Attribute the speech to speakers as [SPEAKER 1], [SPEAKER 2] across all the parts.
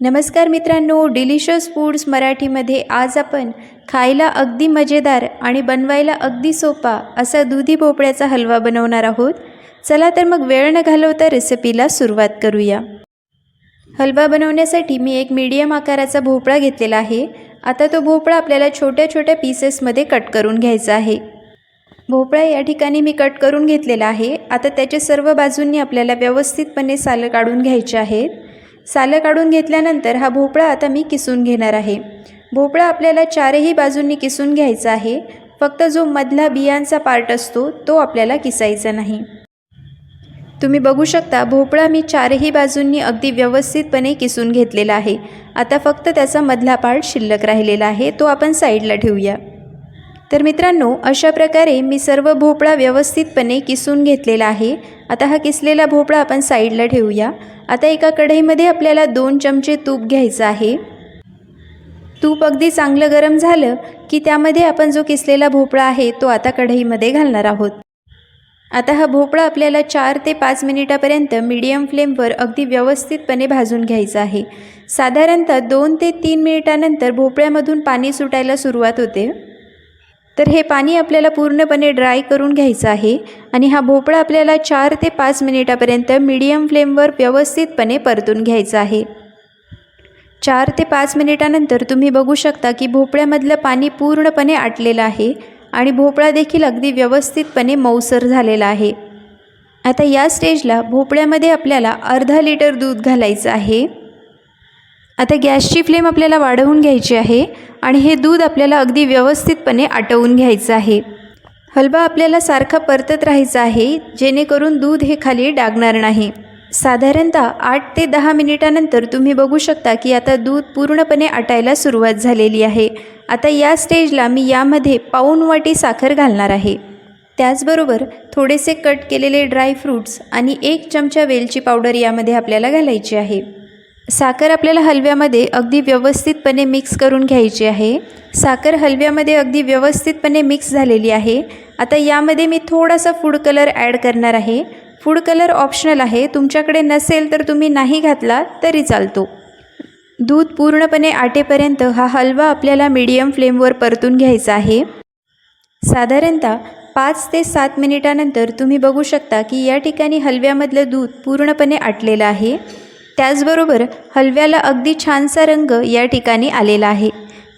[SPEAKER 1] नमस्कार मित्रांनो delicious foods मराठीमध्ये आज आपण खायला अगदी मजेदार आणि बनवायला अगदी सोपा असा दुधी भोपळ्याचा हलवा बनवणार आहोत. चला तर मग वेळ न घालवता रेसिपीला सुरुवात करूया. हलवा बनवण्यासाठी मी एक मीडियम आकाराचा भोपळा घेतलेला आहे. आता तो भोपळा आपल्याला छोट्या छोट्या पीसेसमध्ये कट करून घ्यायचा आहे. भोपळा या ठिकाणी मी कट करून घेतलेला आहे. आता त्याच्या सर्व बाजूंनी आपल्याला व्यवस्थितपणे सालं काढून घ्यायचे आहेत. सालं काढून घेतल्यानंतर हा भोपळा आता मी किसून घेणार आहे. भोपळा आपल्याला चारही बाजूंनी किसून घ्यायचा आहे. फक्त जो मधला बियांचा पार्ट असतो तो आपल्याला किसायचा नाही. तुम्ही बघू शकता भोपळा मी चारही बाजूंनी अगदी व्यवस्थितपणे किसून घेतलेला आहे. आता फक्त त्याचा मधला पार्ट शिल्लक राहिलेला आहे तो आपण साईडला ठेवूया. तर मित्रांनो अशा प्रकारे मी सर्व भोपळा व्यवस्थितपणे किसून घेतलेला आहे. आता हा किसलेला भोपळा आपण साईडला ठेवूया. आता एका कढईमध्ये आपल्याला दोन चमचे तूप घ्यायचं आहे. तूप अगदी चांगलं गरम झालं की त्यामध्ये आपण जो किसलेला भोपळा आहे तो आता कढईमध्ये घालणार आहोत. आता हा भोपळा आपल्याला चार ते पाच मिनिटापर्यंत मीडियम फ्लेमवर अगदी व्यवस्थितपणे भाजून घ्यायचा आहे. साधारणतः दोन ते तीन मिनिटानंतर भोपळ्यामधून पाणी सुटायला सुरुवात होते. तर हे पाणी आपल्याला पूर्णपणे ड्राय करून घ्यायचं आहे आणि हा भोपळा आपल्याला चार ते पाच मिनिटापर्यंत मीडियम फ्लेमवर व्यवस्थितपणे परतून घ्यायचा आहे. चार ते पाच मिनिटानंतर तुम्ही बघू शकता की भोपळ्यामधलं पाणी पूर्णपणे आटलेलं आहे आणि भोपळा देखील अगदी व्यवस्थितपणे मऊसर झालेला आहे. आता या स्टेजला भोपळ्यामध्ये आपल्याला अर्धा लिटर दूध घालायचं आहे. आता गॅसची फ्लेम आपल्याला वाढवून घ्यायची आहे आणि हे दूध आपल्याला अगदी व्यवस्थितपणे आटवून घ्यायचं आहे. हलवा आपल्याला सारखा परतत राहायचा आहे जेणेकरून दूध हे खाली डागणार नाही. साधारणतः आठ ते दहा मिनिटानंतर तुम्ही बघू शकता की आता दूध पूर्णपणे आटायला सुरुवात झालेली आहे. आता या स्टेजला मी यामध्ये पाऊण वाटी साखर घालणार आहे. त्याचबरोबर थोडेसे कट केलेले ड्रायफ्रूट्स आणि एक चमचा वेलची पावडर यामध्ये आपल्याला घालायची आहे. साखर आपल्याला हलव्यामध्ये अगदी व्यवस्थितपणे मिक्स करून घ्यायची आहे. साखर हलव्यामध्ये अगदी व्यवस्थितपणे मिक्स झालेली आहे. आता यामध्ये मी थोडासा फूड कलर ॲड करणार आहे. फूड कलर ऑप्शनल आहे. तुमच्याकडे नसेल तर तुम्ही नाही घातला तरी चालतो. दूध पूर्णपणे आटेपर्यंत हा हलवा आपल्याला मीडियम फ्लेमवर परतून घ्यायचा आहे. साधारणतः पाच ते सात मिनिटानंतर तुम्ही बघू शकता की या ठिकाणी हलव्यामधलं दूध पूर्णपणे आटलेलं आहे. त्याचबरोबर हलव्याला अगदी छानसा रंग या ठिकाणी आलेला आहे.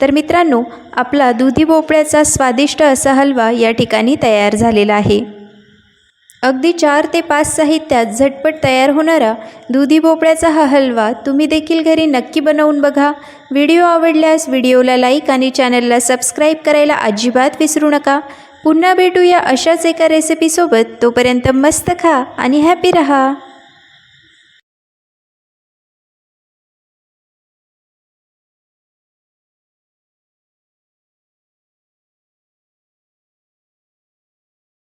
[SPEAKER 1] तर मित्रांनो आपला दुधी भोपळ्याचा स्वादिष्ट असा हलवा या ठिकाणी तयार झालेला आहे. अगदी चार ते पाच साहित्यात झटपट तयार होणारा दुधी भोपळ्याचा हा हलवा तुम्ही देखील घरी नक्की बनवून बघा. व्हिडिओ आवडल्यास व्हिडिओला लाईक आणि चॅनलला सबस्क्राईब करायला अजिबात विसरू नका. पुन्हा भेटूया अशाच एका रेसिपीसोबत तोपर्यंत मस्त खा आणि हॅपी रहा.